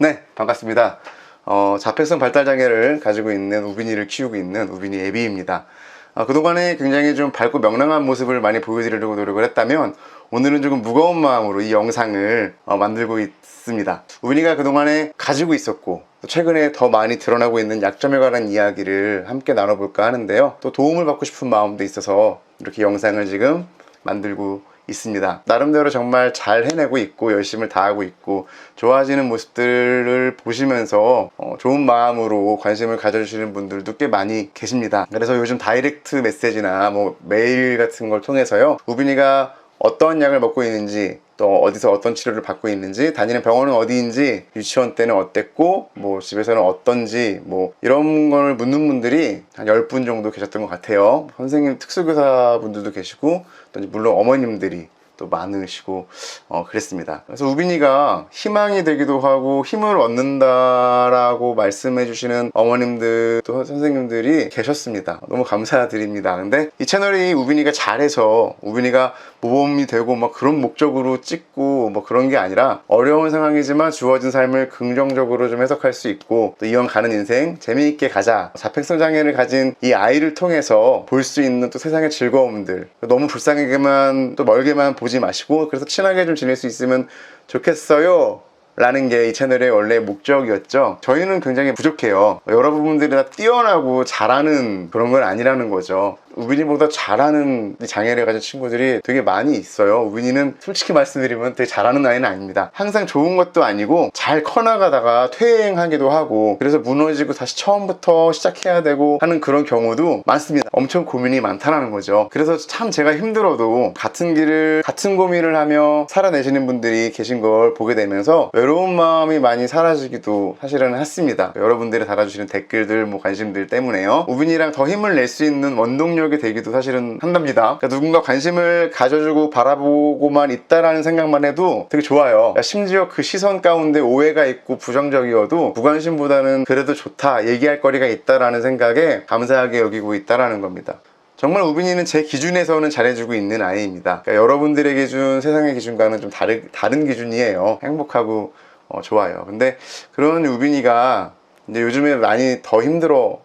네, 반갑습니다. 어, 자폐성 발달장애를 가지고 있는 우빈이를 키우고 있는 우빈이 애비입니다. 어, 그동안에 굉장히 좀 밝고 명랑한 모습을 많이 보여드리려고 노력을 했다면 오늘은 조금 무거운 마음으로 이 영상을 어, 만들고 있습니다. 우빈이가 그동안에 가지고 있었고 또 최근에 더 많이 드러나고 있는 약점에 관한 이야기를 함께 나눠볼까 하는데요. 또 도움을 받고 싶은 마음도 있어서 이렇게 영상을 지금 만들고 있습니다. 나름대로 정말 잘 해내고 있고 열심을 다하고 있고 좋아지는 모습들을 보시면서 어, 좋은 마음으로 관심을 가져주시는 분들도 꽤 많이 계십니다. 그래서 요즘 다이렉트 메시지나 뭐 메일 같은 걸 통해서요. 우빈이가 어떤 약을 먹고 있는지 또 어디서 어떤 치료를 받고 있는지 다니는 병원은 어디인지 유치원 때는 어땠고 뭐 집에서는 어떤지 뭐 이런 걸 묻는 분들이 한 10분 정도 계셨던 것 같아요. 선생님 특수교사 분들도 계시고 또 물론 어머님들이 또 많으시고 어, 그랬습니다. 그래서 우빈이가 희망이 되기도 하고 힘을 얻는다라고 말씀해 주시는 어머님들 또 선생님들이 계셨습니다. 너무 감사드립니다. 근데 이 채널이 우빈이가 잘해서 우빈이가 모범이 되고 막 그런 목적으로 찍고 뭐 그런 게 아니라 어려운 상황이지만 주어진 삶을 긍정적으로 좀 해석할 수 있고 또 이왕 가는 인생 재미있게 가자 자폐성 장애를 가진 이 아이를 통해서 볼 수 있는 또 세상의 즐거움들 너무 불쌍하게만 또 멀게만 보지 마시고 그래서 친하게 좀 지낼 수 있으면 좋겠어요 라는 게 이 채널의 원래 목적이었죠. 저희는 굉장히 부족해요. 여러 부분들이 다 뛰어나고 잘하는 그런 건 아니라는 거죠. 우빈이보다 잘하는 이 장애를 가진 친구들이 되게 많이 있어요. 우빈이는 솔직히 말씀드리면 되게 잘하는 아이는 아닙니다. 항상 좋은 것도 아니고 잘 커나가다가 퇴행하기도 하고 그래서 무너지고 다시 처음부터 시작해야 되고 하는 그런 경우도 많습니다. 엄청 고민이 많다는 거죠. 그래서 참 제가 힘들어도 같은 길을 같은 고민을 하며 살아내시는 분들이 계신 걸 보게 되면서 외로운 마음이 많이 사라지기도 사실은 했습니다. 여러분들이 달아주시는 댓글들 뭐 관심들 때문에요. 우빈이랑 더 힘을 낼 수 있는 원동력 이 되기도 사실은 한답니다. 그러니까 누군가 관심을 가져주고 바라보고만 있다라는 생각만 해도 되게 좋아요. 그러니까 심지어 그 시선 가운데 오해가 있고 부정적이어도 무관심보다는 그래도 좋다, 얘기할 거리가 있다라는 생각에 감사하게 여기고 있다라는 겁니다. 정말 우빈이는 제 기준에서는 잘해주고 있는 아이입니다. 그러니까 여러분들에게 준 세상의 기준과는 좀 다르, 다른 기준이에요. 행복하고 어, 좋아요. 근데 그런 우빈이가 이제 요즘에 많이 더 힘들어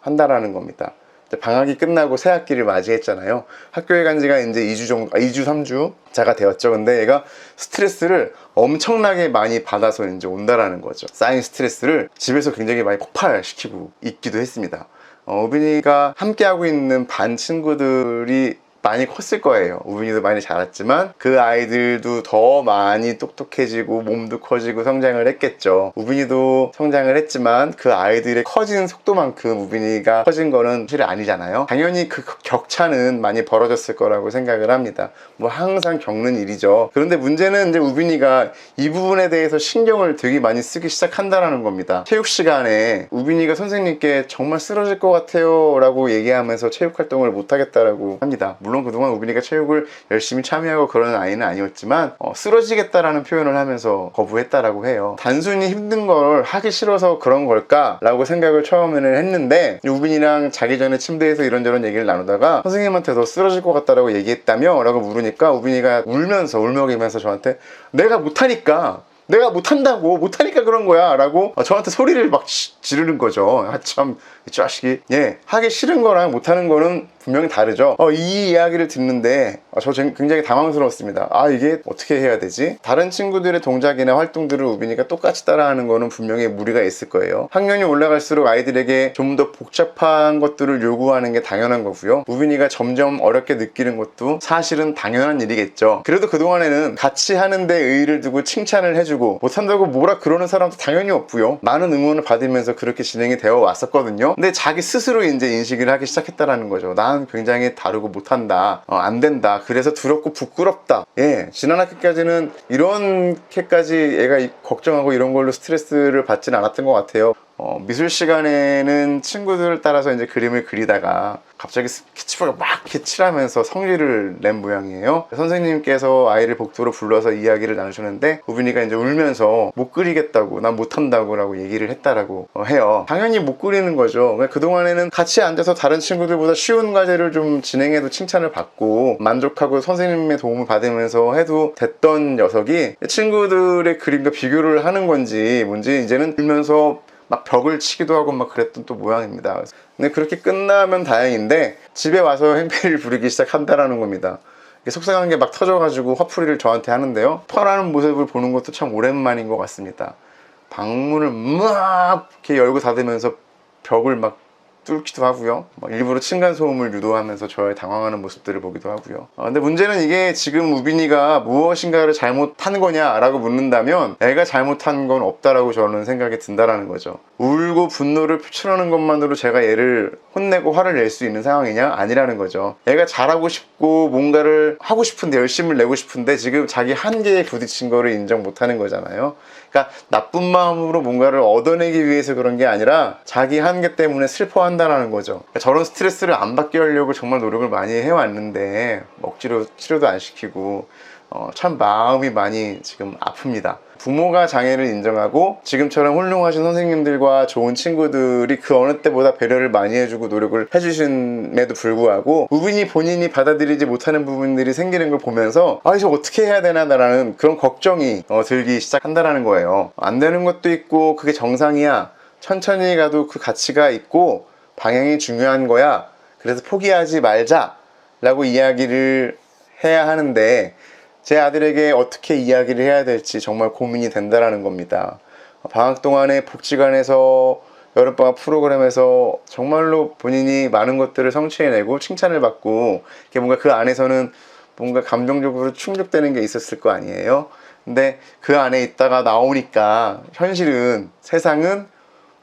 한다라는 겁니다. 방학이 끝나고 새 학기를 맞이했잖아요. 학교에 간 지가 이제 2주 정도, 아, 2주, 3주 자가 되었죠. 근데 얘가 스트레스를 엄청나게 많이 받아서 이제 온다라는 거죠. 쌓인 스트레스를 집에서 굉장히 많이 폭발시키고 있기도 했습니다. 어, 우빈이가 함께하고 있는 반 친구들이 많이 컸을 거예요. 우빈이도 많이 자랐지만 그 아이들도 더 많이 똑똑해지고 몸도 커지고 성장을 했겠죠. 우빈이도 성장을 했지만 그 아이들의 커지는 속도만큼 우빈이가 커진 거는 사실 아니잖아요. 당연히 그 격차는 많이 벌어졌을 거라고 생각을 합니다. 뭐 항상 겪는 일이죠. 그런데 문제는 이제 우빈이가 이 부분에 대해서 신경을 되게 많이 쓰기 시작한다라는 겁니다. 체육 시간에 우빈이가 선생님께 정말 쓰러질 것 같아요 라고 얘기하면서 체육 활동을 못 하겠다라고 합니다. 물론 그동안 우빈이가 체육을 열심히 참여하고 그런 아이는 아니었지만 어, 쓰러지겠다라는 표현을 하면서 거부했다라고 해요. 단순히 힘든 걸 하기 싫어서 그런 걸까라고 생각을 처음에는 했는데 우빈이랑 자기 전에 침대에서 이런저런 얘기를 나누다가 선생님한테 너 쓰러질 것 같다라고 얘기했다며? 라고 물으니까 우빈이가 울면서 울먹이면서 저한테 내가 못하니까 내가 못한다고 못하니까 그런 거야 라고 저한테 소리를 막 지- 지르는 거죠 아참 이 자식이 예 하기 싫은 거랑 못하는 거는 분명히 다르죠? 어, 이 이야기를 듣는데 어, 저 쟁- 굉장히 당황스러웠습니다. 아 이게 어떻게 해야 되지? 다른 친구들의 동작이나 활동들을 우빈이가 똑같이 따라하는 거는 분명히 무리가 있을 거예요. 학년이 올라갈수록 아이들에게 좀 더 복잡한 것들을 요구하는 게 당연한 거고요. 우빈이가 점점 어렵게 느끼는 것도 사실은 당연한 일이겠죠. 그래도 그동안에는 같이 하는데 의의를 두고 칭찬을 해주고 못한다고 뭐라 그러는 사람도 당연히 없고요. 많은 응원을 받으면서 그렇게 진행이 되어 왔었거든요. 근데 자기 스스로 이제 인식을 하기 시작했다라는 거죠. 난 굉장히 다르고 못한다. 어, 안 된다. 그래서 두렵고 부끄럽다. 예 지난 학기까지는 이렇게까지 얘가 이- 걱정하고 이런 걸로 스트레스를 받지는 않았던 것 같아요 어, 미술 시간에는 친구들을 따라서 이제 그림을 그리다가 갑자기 스케치북을 막 이렇게 칠하면서 성질을 낸 모양이에요. 선생님께서 아이를 복도로 불러서 이야기를 나누셨는데 우빈이가 이제 울면서 못 그리겠다고 난 못한다고 라고 얘기를 했다라고 어, 해요. 당연히 못 그리는 거죠. 그 동안에는 같이 앉아서 다른 친구들보다 쉬운 과제를 좀 진행해도 칭찬을 받고 만족하고 선생님의 도움을 받으면서 해도 됐던 녀석이 친구들의 그림과 비교를 하는 건지 뭔지 이제는 울면서 막 벽을 치기도 하고 막 그랬던 또 모양입니다. 근데 그렇게 끝나면 다행인데 집에 와서 행패를 부리기 시작한다라는 겁니다. 속상한 게 막 터져가지고 화풀이를 저한테 하는데요. 토하는 모습을 보는 것도 참 오랜만인 것 같습니다. 방문을 막 이렇게 열고 닫으면서 벽을 막 뚫기도 하고요. 막 일부러 층간 소음을 유도하면서 저의 당황하는 모습들을 보기도 하고요. 어, 근데 문제는 이게 지금 우빈이가 무엇인가를 잘못한 거냐 라고 묻는다면 애가 잘못한 건 없다라고 저는 생각이 든다라는 거죠. 울고 분노를 표출하는 것만으로 제가 얘를 혼내고 화를 낼 수 있는 상황이냐? 아니라는 거죠. 애가 잘하고 싶고 뭔가를 하고 싶은데 열심을 내고 싶은데 지금 자기 한계에 부딪힌 거를 인정 못하는 거잖아요. 그러니까 나쁜 마음으로 뭔가를 얻어내기 위해서 그런 게 아니라 자기 한계 때문에 슬퍼 한다라는 거죠. 그러니까 저런 스트레스를 안 받게 하려고 정말 노력을 많이 해왔는데 억지로 치료도 안 시키고 어, 참 마음이 많이 지금 아픕니다. 부모가 장애를 인정하고 지금처럼 훌륭하신 선생님들과 좋은 친구들이 그 어느 때보다 배려를 많이 해주고 노력을 해주심에도 불구하고 우빈이 본인이 받아들이지 못하는 부분들이 생기는 걸 보면서 아 이제 어떻게 해야 되나라는 그런 걱정이 어, 들기 시작한다라는 거예요. 안 되는 것도 있고 그게 정상이야. 천천히 가도 그 가치가 있고 방향이 중요한 거야. 그래서 포기하지 말자 라고 이야기를 해야 하는데 제 아들에게 어떻게 이야기를 해야 될지 정말 고민이 된다라는 겁니다. 방학 동안에 복지관에서 여름방학 프로그램에서 정말로 본인이 많은 것들을 성취해내고 칭찬을 받고 뭔가 그 안에서는 뭔가 감정적으로 충족되는 게 있었을 거 아니에요. 근데 그 안에 있다가 나오니까 현실은 세상은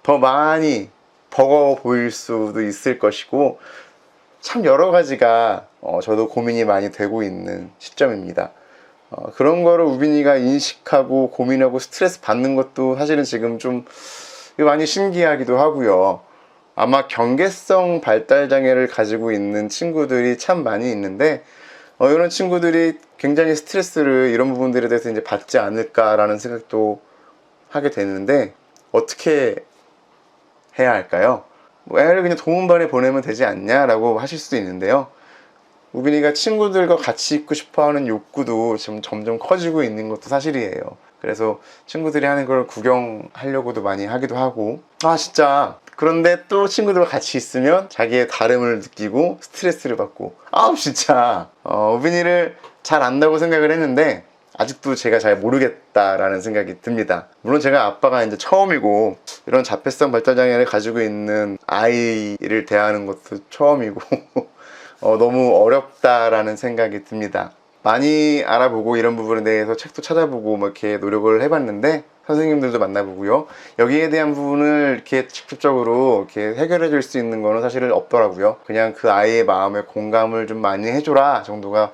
더 많이 버거워 보일 수도 있을 것이고 참 여러 가지가 어, 저도 고민이 많이 되고 있는 시점입니다. 어, 그런 거를 우빈이가 인식하고 고민하고 스트레스 받는 것도 사실은 지금 좀 많이 신기하기도 하고요. 아마 경계성 발달 장애를 가지고 있는 친구들이 참 많이 있는데 어, 이런 친구들이 굉장히 스트레스를 이런 부분들에 대해서 이제 받지 않을까라는 생각도 하게 되는데 어떻게 해야 할까요? 뭐 애를 그냥 도움반에 보내면 되지 않냐라고 하실 수도 있는데요. 우빈이가 친구들과 같이 있고 싶어 하는 욕구도 지금 점점 커지고 있는 것도 사실이에요. 그래서 친구들이 하는 걸 구경하려고도 많이 하기도 하고, 아, 진짜. 그런데 또 친구들과 같이 있으면 자기의 다름을 느끼고 스트레스를 받고, 아, 진짜. 어, 우빈이를 잘 안다고 생각을 했는데, 아직도 제가 잘 모르겠다라는 생각이 듭니다. 물론 제가 아빠가 이제 처음이고 이런 자폐성 발달 장애를 가지고 있는 아이를 대하는 것도 처음이고 어, 너무 어렵다라는 생각이 듭니다. 많이 알아보고 이런 부분에 대해서 책도 찾아보고 뭐 이렇게 노력을 해봤는데 선생님들도 만나보고요. 여기에 대한 부분을 이렇게 직접적으로 이렇게 해결해 줄 수 있는 거는 사실은 없더라고요. 그냥 그 아이의 마음에 공감을 좀 많이 해줘라 정도가 어,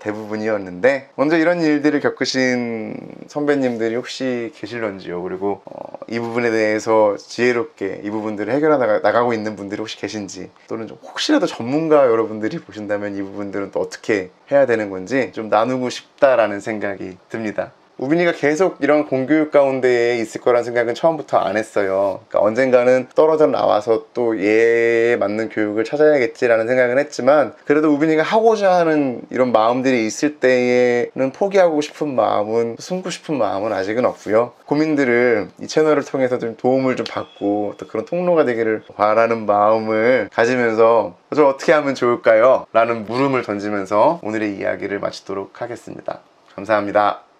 대부분이었는데 먼저 이런 일들을 겪으신 선배님들이 혹시 계실런지요? 그리고 어, 이 부분에 대해서 지혜롭게 이 부분들을 해결해 나가, 나가고 있는 분들이 혹시 계신지 또는 좀 혹시라도 전문가 여러분들이 보신다면 이 부분들은 또 어떻게 해야 되는 건지 좀 나누고 싶다라는 생각이 듭니다 우빈이가 계속 이런 공교육 가운데에 있을 거란 생각은 처음부터 안 했어요. 그러니까 언젠가는 떨어져 나와서 또 얘에 맞는 교육을 찾아야겠지라는 생각은 했지만 그래도 우빈이가 하고자 하는 이런 마음들이 있을 때에는 포기하고 싶은 마음은 숨고 싶은 마음은 아직은 없고요. 고민들을 이 채널을 통해서 좀 도움을 좀 받고 또 그런 통로가 되기를 바라는 마음을 가지면서 저 어떻게 하면 좋을까요? 라는 물음을 던지면서 오늘의 이야기를 마치도록 하겠습니다. 감사합니다.